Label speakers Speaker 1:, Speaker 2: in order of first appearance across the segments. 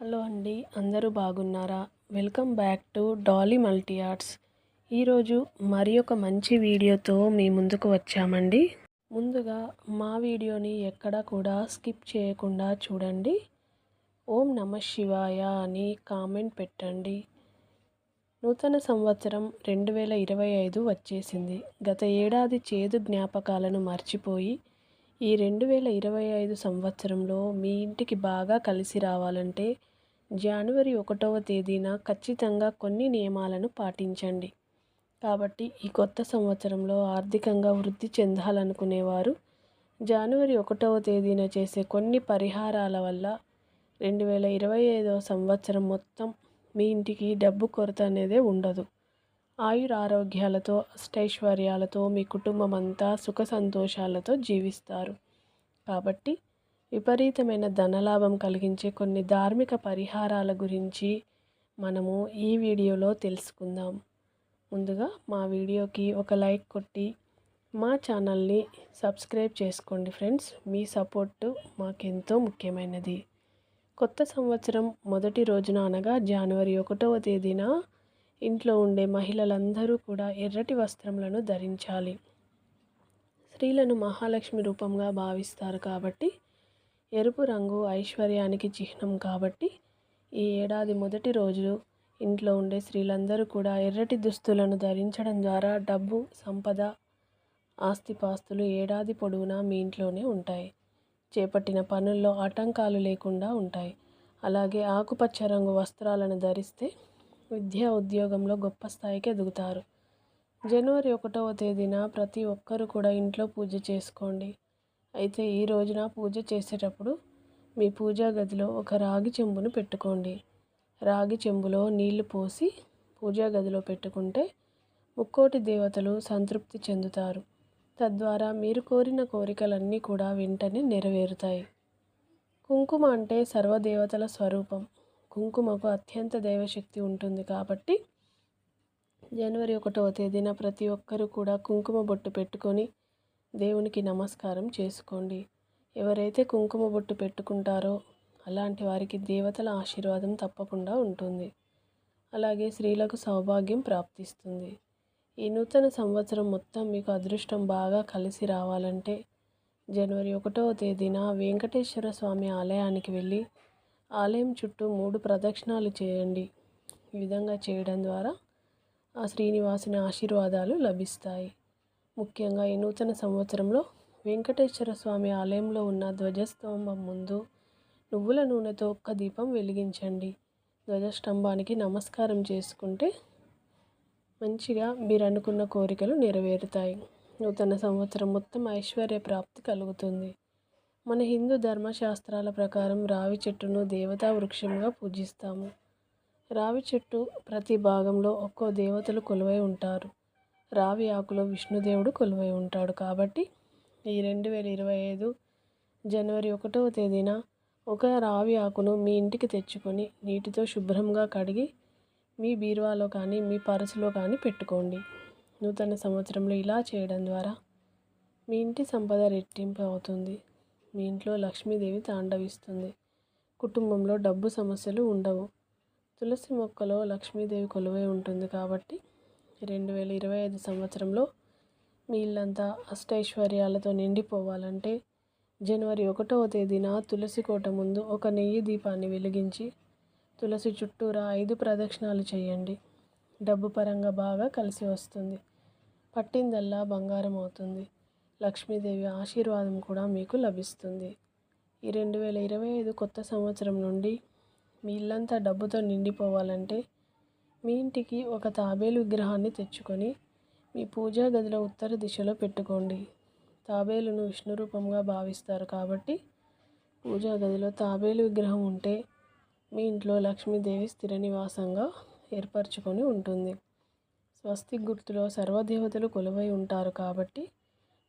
Speaker 1: Hello అండి అందరూ బాగున్నారా? Welcome back to Dolly multi arts. ఈరోజు మరి ఒక మంచి వీడియోతో మీ ముందుకు వచ్చామండి. ముందుగా మా వీడియోని ఎక్కడా కూడా స్కిప్ చేయకుండా చూడండి. ఓం నమ శివాయ అని కామెంట్ పెట్టండి. నూతన సంవత్సరం రెండు వేల ఇరవై ఐదు వచ్చేసింది. గత ఏడాది చేదు జ్ఞాపకాలను మర్చిపోయి ఈ రెండు వేల ఇరవై ఐదు సంవత్సరంలో మీ ఇంటికి బాగా కలిసి రావాలంటే జనవరి ఒకటవ తేదీన ఖచ్చితంగా కొన్ని నియమాలను పాటించండి. కాబట్టి ఈ కొత్త సంవత్సరంలో ఆర్థికంగా వృద్ధి చెందాలనుకునేవారు జనవరి ఒకటవ తేదీన చేసే కొన్ని పరిహారాల వల్ల రెండు వేల ఇరవై ఐదవ సంవత్సరం మొత్తం మీ ఇంటికి డబ్బు కొరత అనేదే ఉండదు. ఆయుర ఆరోగ్యాలతో అష్టైశ్వర్యాలతో మీ కుటుంబం అంతా సుఖ సంతోషాలతో జీవిస్తారు. కాబట్టి విపరీతమైన ధనలాభం కలిగించే కొన్ని ధార్మిక పరిహారాల గురించి మనము ఈ వీడియోలో తెలుసుకుందాం. ముందుగా మా వీడియోకి ఒక లైక్ కొట్టి మా ఛానల్ని సబ్స్క్రైబ్ చేసుకోండి ఫ్రెండ్స్. మీ సపోర్టు మాకెంతో ముఖ్యమైనది. కొత్త సంవత్సరం మొదటి రోజున అనగా జనవరి ఒకటవ తేదీన ఇంట్లో ఉండే మహిళలందరూ కూడా ఎర్రటి వస్త్రములను ధరించాలి. స్త్రీలను మహాలక్ష్మి రూపంగా భావిస్తారు కాబట్టి ఎరుపు రంగు ఐశ్వర్యానికి చిహ్నం కాబట్టి ఈ ఏడాది మొదటి రోజు ఇంట్లో ఉండే స్త్రీలందరూ కూడా ఎర్రటి దుస్తులను ధరించడం ద్వారా డబ్బు సంపద ఆస్తిపాస్తులు ఏడాది పొడవునా మీ ఇంట్లోనే ఉంటాయి. చేపట్టిన పనుల్లో ఆటంకాలు లేకుండా ఉంటాయి. అలాగే ఆకుపచ్చ రంగు వస్త్రాలను ధరిస్తే విద్యా ఉద్యోగంలో గొప్ప స్థాయికి ఎదుగుతారు. జనవరి ఒకటవ తేదీన ప్రతి ఒక్కరు కూడా ఇంట్లో పూజ చేసుకోండి. అయితే ఈ రోజున పూజ చేసేటప్పుడు మీ పూజా గదిలో ఒక రాగి చెంబును పెట్టుకోండి. రాగి చెంబులో నీళ్ళు పోసి పూజా గదిలో పెట్టుకుంటే ముక్కోటి దేవతలు సంతృప్తి చెందుతారు. తద్వారా మీరు కోరిన కోరికలన్నీ కూడా వెంటనే నెరవేరుతాయి. కుంకుమ అంటే సర్వదేవతల స్వరూపం. కుంకుమకు అత్యంత దైవశక్తి ఉంటుంది కాబట్టి జనవరి ఒకటవ తేదీన ప్రతి ఒక్కరూ కూడా కుంకుమ బొట్టు పెట్టుకొని దేవునికి నమస్కారం చేసుకోండి. ఎవరైతే కుంకుమ బొట్టు పెట్టుకుంటారో అలాంటి వారికి దేవతల ఆశీర్వాదం తప్పకుండా ఉంటుంది. అలాగే స్త్రీలకు సౌభాగ్యం ప్రాప్తిస్తుంది. ఈ నూతన సంవత్సరం మొత్తం మీకు అదృష్టం బాగా కలిసి రావాలంటే జనవరి ఒకటవ తేదీన వెంకటేశ్వర స్వామి ఆలయానికి వెళ్ళి ఆలయం చుట్టూ మూడు ప్రదక్షిణాలు చేయండి. ఈ విధంగా చేయడం ద్వారా ఆ శ్రీనివాసుని ఆశీర్వాదాలు లభిస్తాయి. ముఖ్యంగా ఈ నూతన సంవత్సరంలో వెంకటేశ్వర స్వామి ఆలయంలో ఉన్న ధ్వజస్తంభం ముందు నువ్వుల నూనెతో ఒక్క దీపం వెలిగించండి. ధ్వజస్తంభానికి నమస్కారం చేసుకుంటే మంచిగా మీరు అనుకున్న కోరికలు నెరవేరుతాయి. నూతన సంవత్సరం మొత్తం ఐశ్వర్య ప్రాప్తి కలుగుతుంది. మన హిందూ ధర్మశాస్త్రాల ప్రకారం రావి చెట్టును దేవతా వృక్షంగా పూజిస్తాము. రావి చెట్టు ప్రతి భాగంలో ఒక్కో దేవతలు కొలువై ఉంటారు. రావి ఆకులో విష్ణుదేవుడు కొలువై ఉంటాడు కాబట్టి ఈ రెండు వేల ఇరవై ఐదు జనవరి ఒకటవ తేదీన ఒక రావి ఆకును మీ ఇంటికి తెచ్చుకొని నీటితో శుభ్రంగా కడిగి మీ బీరువాలో కానీ మీ పరసులో కానీ పెట్టుకోండి. నూతన సంవత్సరంలో ఇలా చేయడం ద్వారా మీ ఇంటి సంపద రెట్టింపు అవుతుంది. మీ ఇంట్లో లక్ష్మీదేవి తాండవిస్తుంది. కుటుంబంలో డబ్బు సమస్యలు ఉండవు. తులసి మొక్కలో లక్ష్మీదేవి కొలువై ఉంటుంది కాబట్టి రెండు వేల ఇరవై ఐదు సంవత్సరంలో మీ ఇల్లంతా అష్టైశ్వర్యాలతో నిండిపోవాలంటే జనవరి ఒకటవ తేదీన తులసి కోట ముందు ఒక నెయ్యి దీపాన్ని వెలిగించి తులసి చుట్టూరా ఐదు ప్రదక్షిణాలు చేయండి. డబ్బు పరంగా బాగా కలిసి వస్తుంది. పట్టిందల్లా బంగారం అవుతుంది. లక్ష్మీదేవి ఆశీర్వాదం కూడా మీకు లభిస్తుంది. ఈ రెండు వేల ఇరవై ఐదు కొత్త సంవత్సరం నుండి మీ ఇల్లంతా డబ్బుతో నిండిపోవాలంటే మీ ఇంటికి ఒక తాబేలు విగ్రహాన్ని తెచ్చుకొని మీ పూజా గదిలో ఉత్తర దిశలో పెట్టుకోండి. తాబేలును విష్ణు రూపంగా భావిస్తారు కాబట్టి పూజా గదిలో తాబేలు విగ్రహం ఉంటే మీ ఇంట్లో లక్ష్మీదేవి స్థిర నివాసంగా ఏర్పరచుకొని ఉంటుంది. స్వస్తి గుర్తులో సర్వదేవతలు కొలువై ఉంటారు కాబట్టి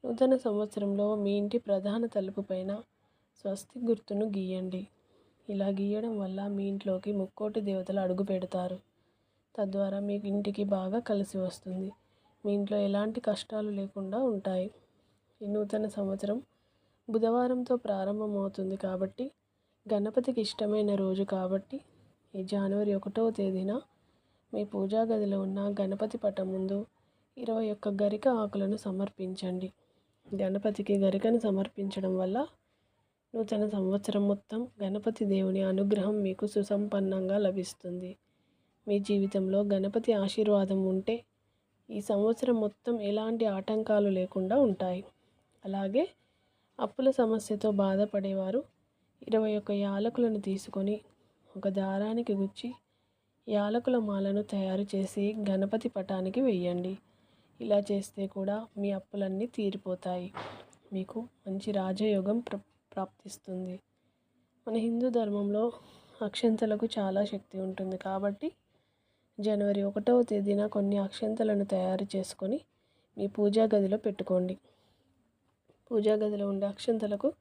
Speaker 1: నూతన సంవత్సరంలో మీ ఇంటి ప్రధాన తలుపు పైన స్వస్తి గుర్తును గీయండి. ఇలా గీయడం వల్ల మీ ఇంట్లోకి ముక్కోటి దేవతలు అడుగు పెడతారు. తద్వారా మీ ఇంటికి బాగా కలిసి వస్తుంది. మీ ఇంట్లో ఎలాంటి కష్టాలు లేకుండా ఉంటాయి. ఈ నూతన సంవత్సరం బుధవారంతో ప్రారంభమవుతుంది కాబట్టి గణపతికి ఇష్టమైన రోజు కాబట్టి ఈ జనవరి ఒకటవ తేదీన మీ పూజా గదిలో ఉన్న గణపతి పటం ముందు ఇరవై ఒక్క గరిక ఆకులను సమర్పించండి. గణపతికి గరికను సమర్పించడం వల్ల నూతన సంవత్సరం మొత్తం గణపతి దేవుని అనుగ్రహం మీకు సుసంపన్నంగా లభిస్తుంది. మీ జీవితంలో గణపతి ఆశీర్వాదం ఉంటే ఈ సంవత్సరం మొత్తం ఎలాంటి ఆటంకాలు లేకుండా ఉంటాయి. అలాగే అప్పుల సమస్యతో బాధపడేవారు ఇరవై ఒక్క యాలకులను తీసుకొని ఒక దారానికి గుచ్చి యాలకుల మాలను తయారు చేసి గణపతి పటానికి వెయ్యండి ఇలా చేస్తే కూడా మీ అప్పులన్నీ తీరిపోతాయి. మీకు మంచి రాజయోగం ప్ర ప్రాప్తిస్తుంది. మన హిందూ ధర్మంలో అక్షంతలకు చాలా శక్తి ఉంటుంది. కాబట్టి జనవరి ఒకటవ తేదీన కొన్ని అక్షంతలను తయారు చేసుకొని మీ పూజా గదిలో పెట్టుకోండి. పూజా గదిలో ఉండే అక్షంతలకు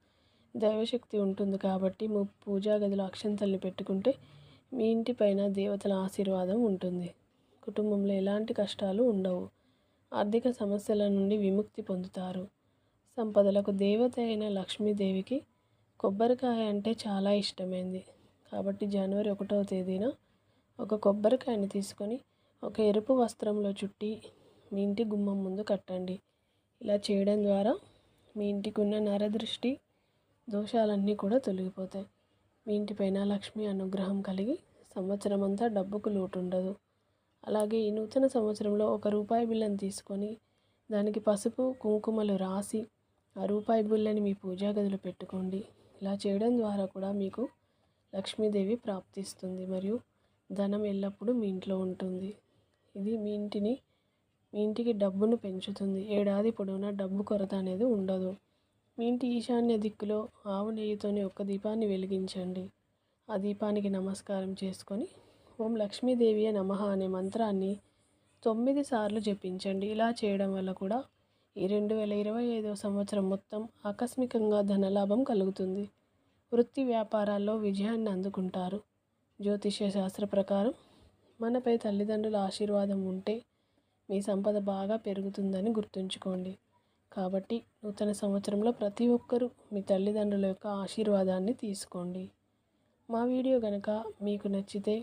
Speaker 1: దైవశక్తి ఉంటుంది కాబట్టి మీ పూజా గదిలో అక్షంతల్ని పెట్టుకుంటే మీ ఇంటి పైన దేవతల ఆశీర్వాదం ఉంటుంది. కుటుంబంలో ఎలాంటి కష్టాలు ఉండవు. ఆర్థిక సమస్యల నుండి విముక్తి పొందుతారు. సంపదలకు దేవత అయిన లక్ష్మీదేవికి కొబ్బరికాయ అంటే చాలా ఇష్టమైంది. కాబట్టి జనవరి ఒకటవ తేదీన ఒక కొబ్బరికాయని తీసుకొని ఒక ఎరుపు వస్త్రంలో చుట్టి మీ ఇంటి గుమ్మం ముందు కట్టండి. ఇలా చేయడం ద్వారా మీ ఇంటికి ఉన్న నరదృష్టి దోషాలన్నీ కూడా తొలగిపోతాయి. మీ ఇంటిపైన లక్ష్మి అనుగ్రహం కలిగి సంవత్సరం అంతా డబ్బుకు లోటు ఉండదు అలాగే ఈ నూతన సంవత్సరంలో ఒక రూపాయి బిళ్ళను తీసుకొని దానికి పసుపు కుంకుమలు రాసి ఆ రూపాయి బిల్లని మీ పూజా గదిలో పెట్టుకోండి. ఇలా చేయడం ద్వారా కూడా మీకు లక్ష్మీదేవి ప్రాప్తిస్తుంది. మరియు ధనం ఎల్లప్పుడూ మీ ఇంట్లో ఉంటుంది. ఇది మీ ఇంటిని మీ ఇంటికి డబ్బును పెంచుతుంది. ఏడాది పొడవునా డబ్బు కొరత అనేది ఉండదు. మీ ఇంటి ఈశాన్య దిక్కులో ఆవు నెయ్యితోని ఒక్క దీపాన్ని వెలిగించండి. ఆ దీపానికి నమస్కారం చేసుకొని ఓం లక్ష్మీదేవి నమః అనే మంత్రాన్ని తొమ్మిది సార్లు జపించండి. ఇలా చేయడం వల్ల కూడా ఈ రెండు వేల ఇరవై ఐదవ సంవత్సరం మొత్తం ఆకస్మికంగా ధనలాభం కలుగుతుంది. వృత్తి వ్యాపారాల్లో విజయాన్ని అందుకుంటారు. జ్యోతిష్య శాస్త్ర ప్రకారం మనపై తల్లిదండ్రుల ఆశీర్వాదం ఉంటే మీ సంపద బాగా పెరుగుతుందని గుర్తుంచుకోండి. కాబట్టి నూతన సంవత్సరంలో ప్రతి ఒక్కరూ మీ తల్లిదండ్రుల యొక్క ఆశీర్వాదాన్ని తీసుకోండి. మా వీడియో కనుక మీకు నచ్చితే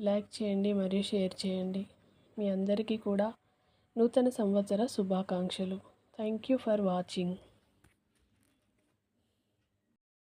Speaker 1: లైక్ చేయండి మరియు షేర్ చేయండి. మీ అందరికీ కూడా నూతన సంవత్సర శుభాకాంక్షలు. Thank you for watching.